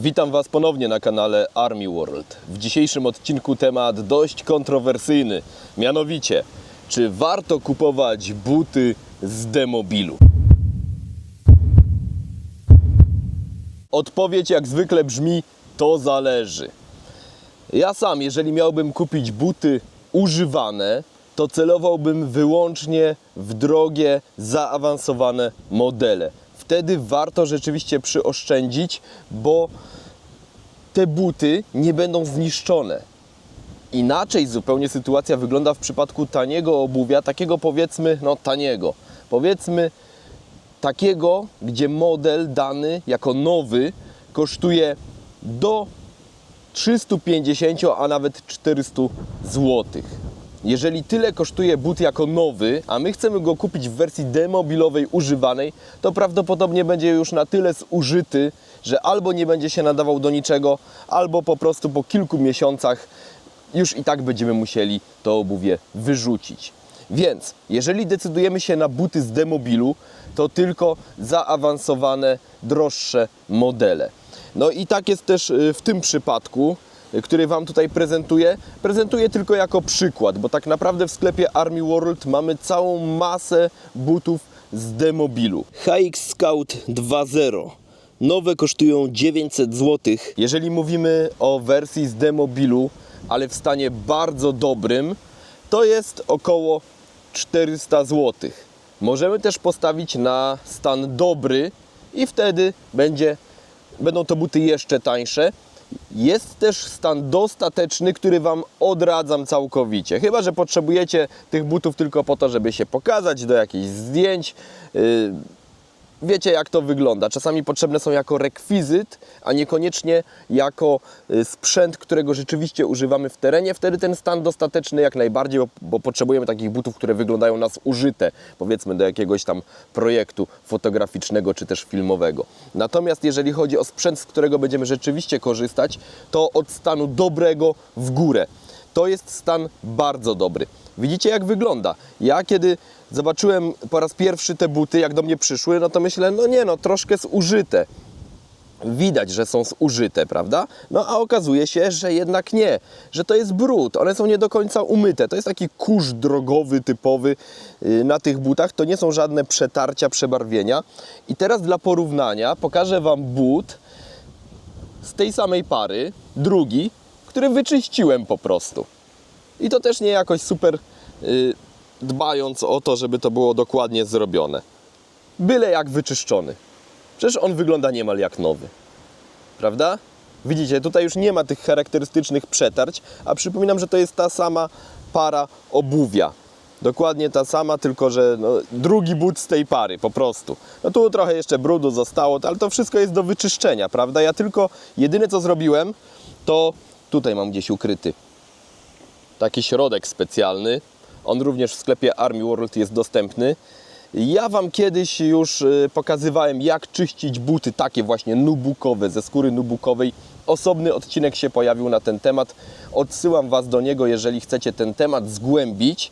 Witam Was ponownie na kanale Army World. W dzisiejszym odcinku temat dość kontrowersyjny. Mianowicie, czy warto kupować buty z demobilu? Odpowiedź jak zwykle brzmi: to zależy. Ja sam, jeżeli miałbym kupić buty używane, to celowałbym wyłącznie w drogie, zaawansowane modele. Wtedy warto rzeczywiście przyoszczędzić, bo te buty nie będą zniszczone. Inaczej zupełnie sytuacja wygląda w przypadku taniego obuwia, takiego powiedzmy, no taniego. Powiedzmy takiego, gdzie model dany jako nowy kosztuje do 350, a nawet 400 zł. Jeżeli tyle kosztuje but jako nowy, a my chcemy go kupić w wersji demobilowej używanej, to prawdopodobnie będzie już na tyle zużyty, że albo nie będzie się nadawał do niczego, albo po prostu po kilku miesiącach już i tak będziemy musieli to obuwie wyrzucić. Więc jeżeli decydujemy się na buty z demobilu, to tylko zaawansowane, droższe modele. No i tak jest też y, w tym przypadku, który Wam tutaj prezentuję. Prezentuję tylko jako przykład, bo tak naprawdę w sklepie Army World mamy całą masę butów z demobilu. HX Scout 2.0. Nowe kosztują 900 zł. Jeżeli mówimy o wersji z demobilu, ale w stanie bardzo dobrym, to jest około 400 zł. Możemy też postawić na stan dobry i wtedy będzie, będą to buty jeszcze tańsze. Jest też stan dostateczny, który Wam odradzam całkowicie. Chyba, że potrzebujecie tych butów tylko po to, żeby się pokazać do jakichś zdjęć. Yy, wiecie jak to wygląda. Czasami potrzebne są jako rekwizyt, a niekoniecznie jako y, sprzęt, którego rzeczywiście używamy w terenie. Wtedy ten stan dostateczny jak najbardziej, bo, bo potrzebujemy takich butów, które wyglądają nas użyte, powiedzmy do jakiegoś tam projektu fotograficznego czy też filmowego. Natomiast jeżeli chodzi o sprzęt, z którego będziemy rzeczywiście korzystać, to od stanu dobrego w górę. To jest stan bardzo dobry. Widzicie jak wygląda. Ja kiedy zobaczyłem po raz pierwszy te buty, jak do mnie przyszły, no to myślę, no nie no, troszkę zużyte. Widać, że są zużyte, prawda? No a okazuje się, że jednak nie, że to jest brud. One są nie do końca umyte. To jest taki kurz drogowy, typowy yy, na tych butach. To nie są żadne przetarcia, przebarwienia. I teraz dla porównania pokażę Wam but z tej samej pary, drugi, który wyczyściłem po prostu. I to też nie jakoś super y, dbając o to, żeby to było dokładnie zrobione. Byle jak wyczyszczony. Przecież on wygląda niemal jak nowy. Prawda? Widzicie, tutaj już nie ma tych charakterystycznych przetarć, a przypominam, że to jest ta sama para obuwia. Dokładnie ta sama, tylko że no, drugi but z tej pary, po prostu. No tu trochę jeszcze brudu zostało, ale to wszystko jest do wyczyszczenia, prawda? Ja tylko, jedyne co zrobiłem, to tutaj mam gdzieś ukryty taki środek specjalny. On również w sklepie Army World jest dostępny. Ja Wam kiedyś już y, pokazywałem, jak czyścić buty takie właśnie nubukowe, ze skóry nubukowej. Osobny odcinek się pojawił na ten temat. Odsyłam Was do niego, jeżeli chcecie ten temat zgłębić.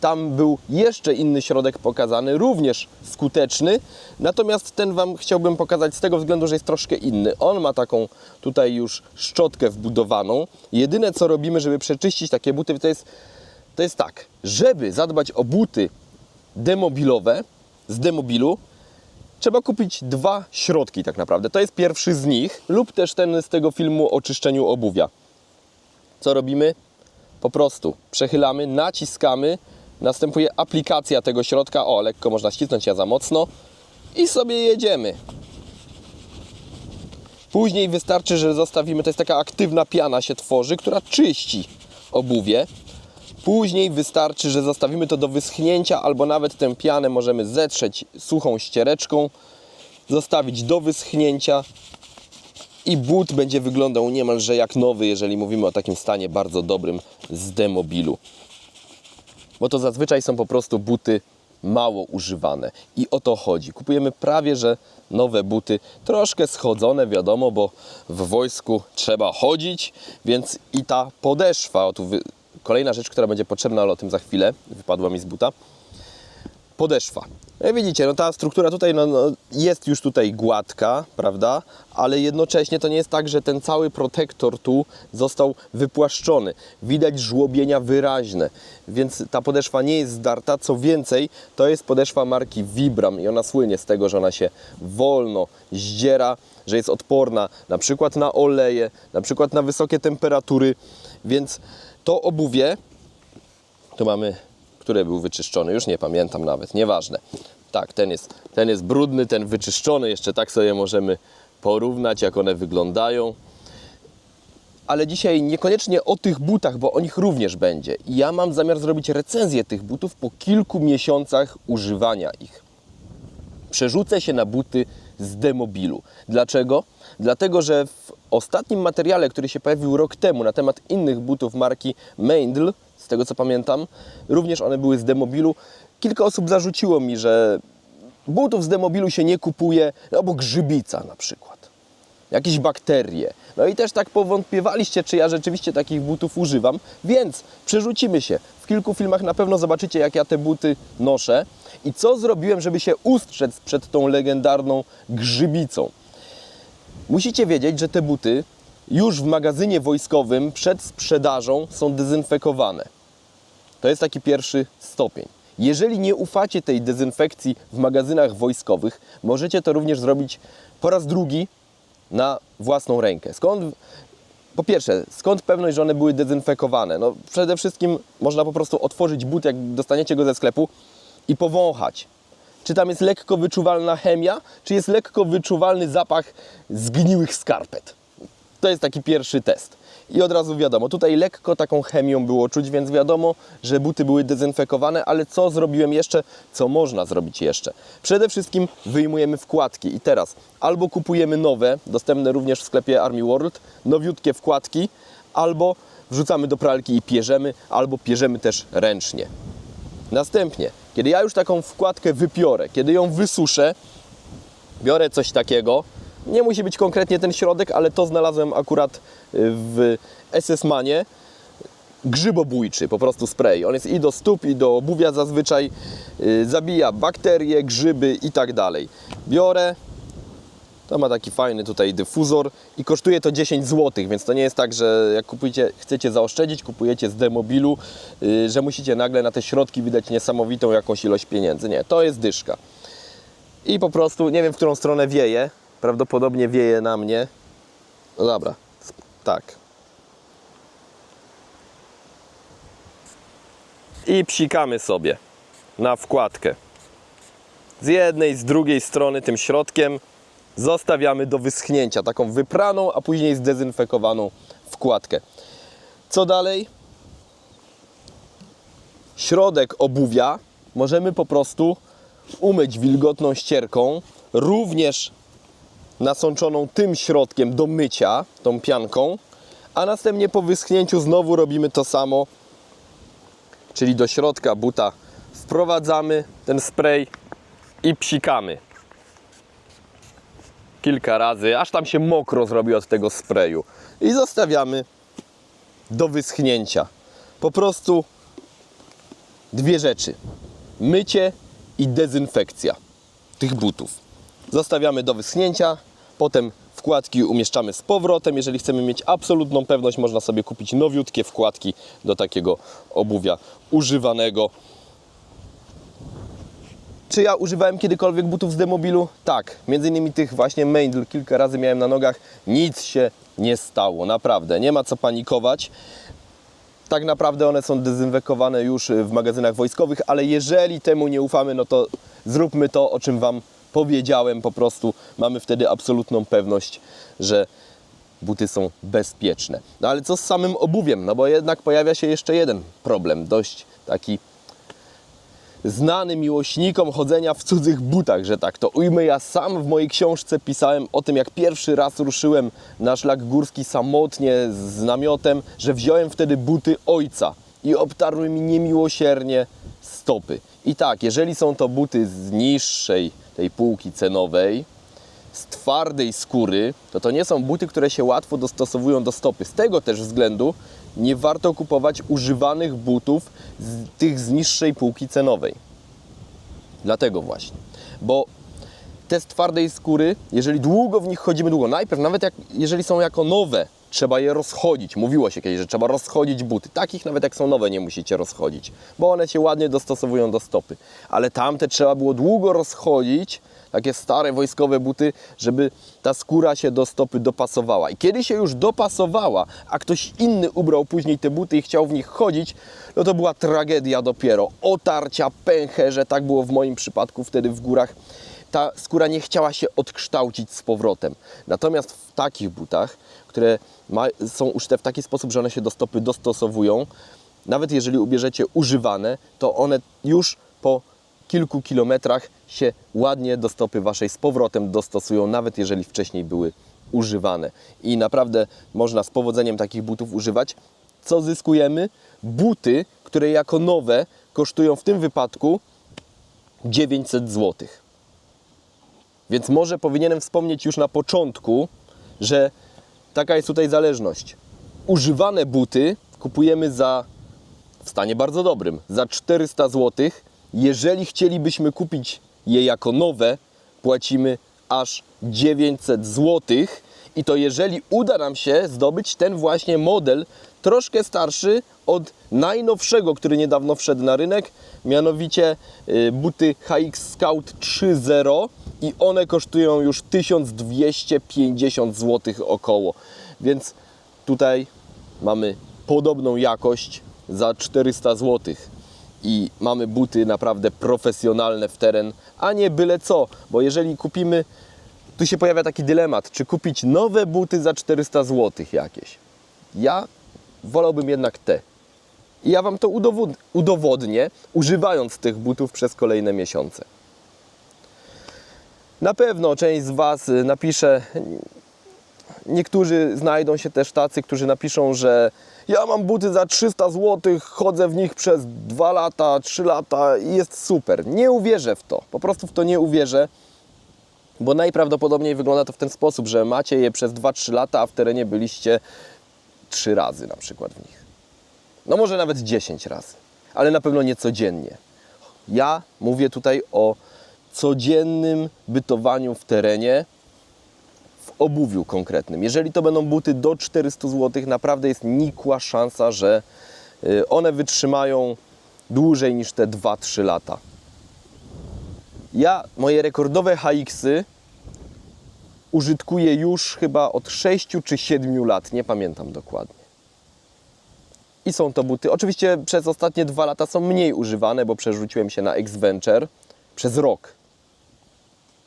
Tam był jeszcze inny środek pokazany, również skuteczny. Natomiast ten Wam chciałbym pokazać z tego względu, że jest troszkę inny. On ma taką tutaj już szczotkę wbudowaną. Jedyne co robimy, żeby przeczyścić takie buty, to jest, to jest tak, żeby zadbać o buty demobilowe z demobilu, trzeba kupić dwa środki tak naprawdę. To jest pierwszy z nich, lub też ten z tego filmu o czyszczeniu obuwia. Co robimy? Po prostu przechylamy, naciskamy, następuje aplikacja tego środka. O, lekko można ścisnąć, ja za mocno. I sobie jedziemy. Później wystarczy, że zostawimy, to jest taka aktywna piana się tworzy, która czyści obuwie. Później wystarczy, że zostawimy to do wyschnięcia, albo nawet tę pianę możemy zetrzeć suchą ściereczką, zostawić do wyschnięcia i but będzie wyglądał niemalże jak nowy, jeżeli mówimy o takim stanie bardzo dobrym z demobilu. Bo to zazwyczaj są po prostu buty mało używane i o to chodzi. Kupujemy prawie że nowe buty, troszkę schodzone, wiadomo, bo w wojsku trzeba chodzić, więc i ta podeszwa, o tu wy... kolejna rzecz, która będzie potrzebna, ale o tym za chwilę, wypadła mi z buta. Podeszwa. I widzicie, no ta struktura tutaj no, no, jest już tutaj gładka, prawda? Ale jednocześnie to nie jest tak, że ten cały protektor tu został wypłaszczony. Widać żłobienia wyraźne, więc ta podeszwa nie jest zdarta. Co więcej, to jest podeszwa marki Vibram i ona słynie z tego, że ona się wolno zdziera, że jest odporna na przykład na oleje, na przykład na wysokie temperatury, więc to obuwie tu mamy, który był wyczyszczony, już nie pamiętam nawet, nieważne. Tak, ten jest, ten jest brudny, ten wyczyszczony, jeszcze tak sobie możemy porównać, jak one wyglądają. Ale dzisiaj niekoniecznie o tych butach, bo o nich również będzie. Ja mam zamiar zrobić recenzję tych butów po kilku miesiącach używania ich przerzucę się na buty z demobilu. Dlaczego? Dlatego, że w ostatnim materiale, który się pojawił rok temu na temat innych butów marki Meindl, z tego co pamiętam, również one były z demobilu. Kilka osób zarzuciło mi, że butów z demobilu się nie kupuje, no bo grzybica na przykład jakieś bakterie. No i też tak powątpiewaliście, czy ja rzeczywiście takich butów używam, więc przerzucimy się. W kilku filmach na pewno zobaczycie, jak ja te buty noszę i co zrobiłem, żeby się ustrzec przed tą legendarną grzybicą. Musicie wiedzieć, że te buty już w magazynie wojskowym przed sprzedażą są dezynfekowane. To jest taki pierwszy stopień. Jeżeli nie ufacie tej dezynfekcji w magazynach wojskowych, możecie to również zrobić po raz drugi na własną rękę. Skąd, po pierwsze, skąd pewność, że one były dezynfekowane? No, przede wszystkim można po prostu otworzyć but, jak dostaniecie go ze sklepu i powąchać. Czy tam jest lekko wyczuwalna chemia, czy jest lekko wyczuwalny zapach zgniłych skarpet. To jest taki pierwszy test. I od razu wiadomo, tutaj lekko taką chemią było czuć, więc wiadomo, że buty były dezynfekowane, ale co zrobiłem jeszcze, co można zrobić jeszcze? Przede wszystkim wyjmujemy wkładki i teraz albo kupujemy nowe, dostępne również w sklepie Army World, nowiutkie wkładki, albo wrzucamy do pralki i pierzemy, albo pierzemy też ręcznie. Następnie, kiedy ja już taką wkładkę wypiorę, kiedy ją wysuszę, biorę coś takiego. Nie musi być konkretnie ten środek, ale to znalazłem akurat y, w SS-manie. Grzybobójczy, po prostu spray. On jest i do stóp, i do obuwia zazwyczaj. y, Zabija bakterie, grzyby i tak dalej. Biorę. To ma taki fajny tutaj dyfuzor i kosztuje to 10 zł, więc to nie jest tak, że jak kupujecie, chcecie zaoszczędzić, kupujecie z demobilu, y, że musicie nagle na te środki wydać niesamowitą jakąś ilość pieniędzy. Nie, to jest dyszka i po prostu nie wiem, w którą stronę wieje. Prawdopodobnie wieje na mnie. No dobra, tak. I psikamy sobie na wkładkę. Z jednej, z drugiej strony tym środkiem zostawiamy do wyschnięcia taką wypraną, a później zdezynfekowaną wkładkę. Co dalej? środek obuwia możemy po prostu umyć wilgotną ścierką, również nasączoną tym środkiem do mycia, tą pianką, a następnie po wyschnięciu znowu robimy to samo, czyli do środka buta wprowadzamy ten spray i psikamy kilka razy, aż tam się mokro zrobi od tego sprayu i zostawiamy do wyschnięcia. Po prostu dwie rzeczy: mycie i dezynfekcja tych butów. Zostawiamy do wyschnięcia, potem wkładki umieszczamy z powrotem. Jeżeli chcemy mieć absolutną pewność, można sobie kupić nowiutkie wkładki do takiego obuwia używanego. Czy ja używałem kiedykolwiek butów z demobilu? Tak, między innymi tych właśnie Meindl kilka razy miałem na nogach. Nic się nie stało, naprawdę, nie ma co panikować tak naprawdę one są dezynfekowane już w magazynach wojskowych, ale jeżeli temu nie ufamy, no to zróbmy to, o czym Wam powiedziałem. Po prostu mamy wtedy absolutną pewność, że buty są bezpieczne. No ale co z samym obuwiem? No bo jednak pojawia się jeszcze jeden problem, dość taki znany miłośnikom chodzenia w cudzych butach, że tak to ujmę. Ja sam w mojej książce pisałem o tym, jak pierwszy raz ruszyłem na szlak górski samotnie z namiotem, że wziąłem wtedy buty ojca i obtarły mi niemiłosiernie stopy. I tak, jeżeli są to buty z niższej tej półki cenowej, z twardej skóry, to to nie są buty, które się łatwo dostosowują do stopy. Z tego też względu nie warto kupować używanych butów z tych z niższej półki cenowej. Dlatego właśnie, bo te z twardej skóry, jeżeli długo w nich chodzimy długo, najpierw nawet jak, jeżeli są jako nowe, trzeba je rozchodzić. Mówiło się kiedyś, że trzeba rozchodzić buty. Takich nawet jak są nowe nie musicie rozchodzić, bo one się ładnie dostosowują do stopy. Ale tamte trzeba było długo rozchodzić, takie stare wojskowe buty, żeby ta skóra się do stopy dopasowała. I kiedy się już dopasowała, a ktoś inny ubrał później te buty i chciał w nich chodzić, no to była tragedia dopiero. Otarcia, pęcherze, tak było w moim przypadku wtedy w górach ta skóra nie chciała się odkształcić z powrotem. Natomiast w takich butach, które ma, są uszyte w taki sposób, że one się do stopy dostosowują, nawet jeżeli ubierzecie używane, to one już po kilku kilometrach się ładnie do stopy waszej z powrotem dostosują, nawet jeżeli wcześniej były używane. I naprawdę można z powodzeniem takich butów używać. Co zyskujemy? Buty, które jako nowe kosztują w tym wypadku 900 złotych. Więc może powinienem wspomnieć już na początku, że taka jest tutaj zależność. Używane buty kupujemy za w stanie bardzo dobrym, za 400 zł. Jeżeli chcielibyśmy kupić je jako nowe, płacimy aż 900 zł. I to jeżeli uda nam się zdobyć ten właśnie model, troszkę starszy od najnowszego, który niedawno wszedł na rynek, mianowicie y, buty HX Scout 3.0 i one kosztują już 1250 zł około. Więc tutaj mamy podobną jakość za 400 zł. I mamy buty naprawdę profesjonalne w teren, a nie byle co, bo jeżeli kupimy, tu się pojawia taki dylemat, czy kupić nowe buty za 400 zł jakieś. Ja wolałbym jednak te. I ja Wam to udowod- udowodnię, używając tych butów przez kolejne miesiące. Na pewno część z Was y, napisze, niektórzy znajdą się też tacy, którzy napiszą, że ja mam buty za 300 zł, chodzę w nich przez 2 lata, 3 lata i jest super. Nie uwierzę w to, po prostu w to nie uwierzę, bo najprawdopodobniej wygląda to w ten sposób, że macie je przez 2-3 lata, a w terenie byliście 3 razy na przykład w nich. No może nawet 10 razy, ale na pewno nie codziennie. Ja mówię tutaj o codziennym bytowaniu w terenie, w obuwiu konkretnym. Jeżeli to będą buty do 400 zł, naprawdę jest nikła szansa, że y, one wytrzymają dłużej niż te 2-3 lata. Ja moje rekordowe HX-y użytkuję już chyba od 6 czy 7 lat, nie pamiętam dokładnie. I są to buty. Oczywiście przez ostatnie dwa lata są mniej używane, bo przerzuciłem się na X-Venture przez rok.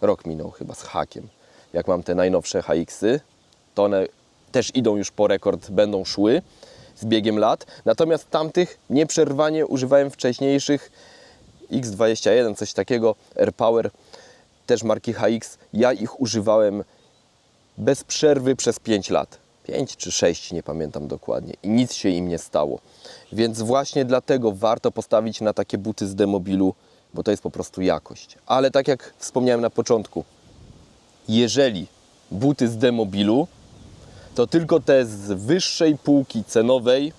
Rok minął chyba z hakiem. Jak mam te najnowsze HX-y, to one też idą już po rekord, będą szły z biegiem lat. Natomiast tamtych nieprzerwanie używałem wcześniejszych X21, coś takiego, AirPower, też marki HX. Ja ich używałem bez przerwy przez 5 lat. 5 czy 6, nie pamiętam dokładnie. I nic się im nie stało. Więc właśnie dlatego warto postawić na takie buty z demobilu, bo to jest po prostu jakość. Ale tak jak wspomniałem na początku, jeżeli buty z demobilu, to tylko te z wyższej półki cenowej,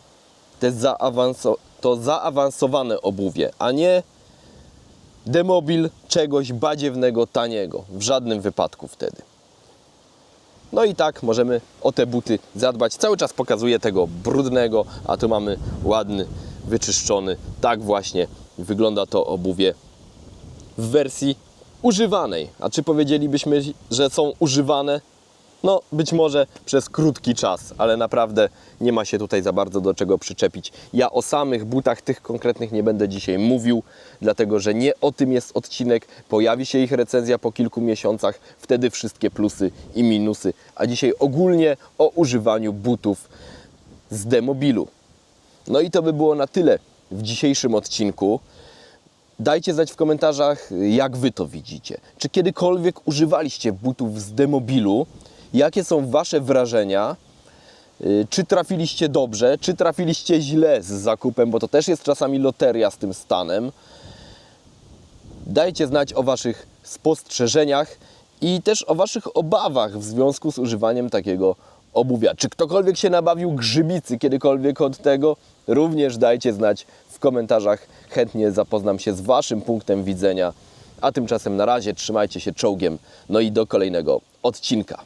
te zaawanso- to zaawansowane obuwie, a nie demobil czegoś badziewnego, taniego. W żadnym wypadku wtedy. No i tak możemy o te buty zadbać. Cały czas pokazuję tego brudnego, a tu mamy ładny, wyczyszczony. Tak właśnie wygląda to obuwie w wersji używanej. A czy powiedzielibyśmy, że są używane? No, być może przez krótki czas, ale naprawdę nie ma się tutaj za bardzo do czego przyczepić. Ja o samych butach tych konkretnych nie będę dzisiaj mówił, dlatego że nie o tym jest odcinek. Pojawi się ich recenzja po kilku miesiącach, wtedy wszystkie plusy i minusy. A dzisiaj ogólnie o używaniu butów z demobilu. No i to by było na tyle w dzisiejszym odcinku. Dajcie znać w komentarzach, jak Wy to widzicie. Czy kiedykolwiek używaliście butów z demobilu? Jakie są Wasze wrażenia? Y, Czy trafiliście dobrze, czy trafiliście źle z zakupem, bo to też jest czasami loteria z tym stanem. Dajcie znać o Waszych spostrzeżeniach i też o Waszych obawach w związku z używaniem takiego obuwia. Czy ktokolwiek się nabawił grzybicy kiedykolwiek od tego? Również dajcie znać w komentarzach. Chętnie zapoznam się z Waszym punktem widzenia A tymczasem na razie trzymajcie się czołgiem. No i do kolejnego odcinka.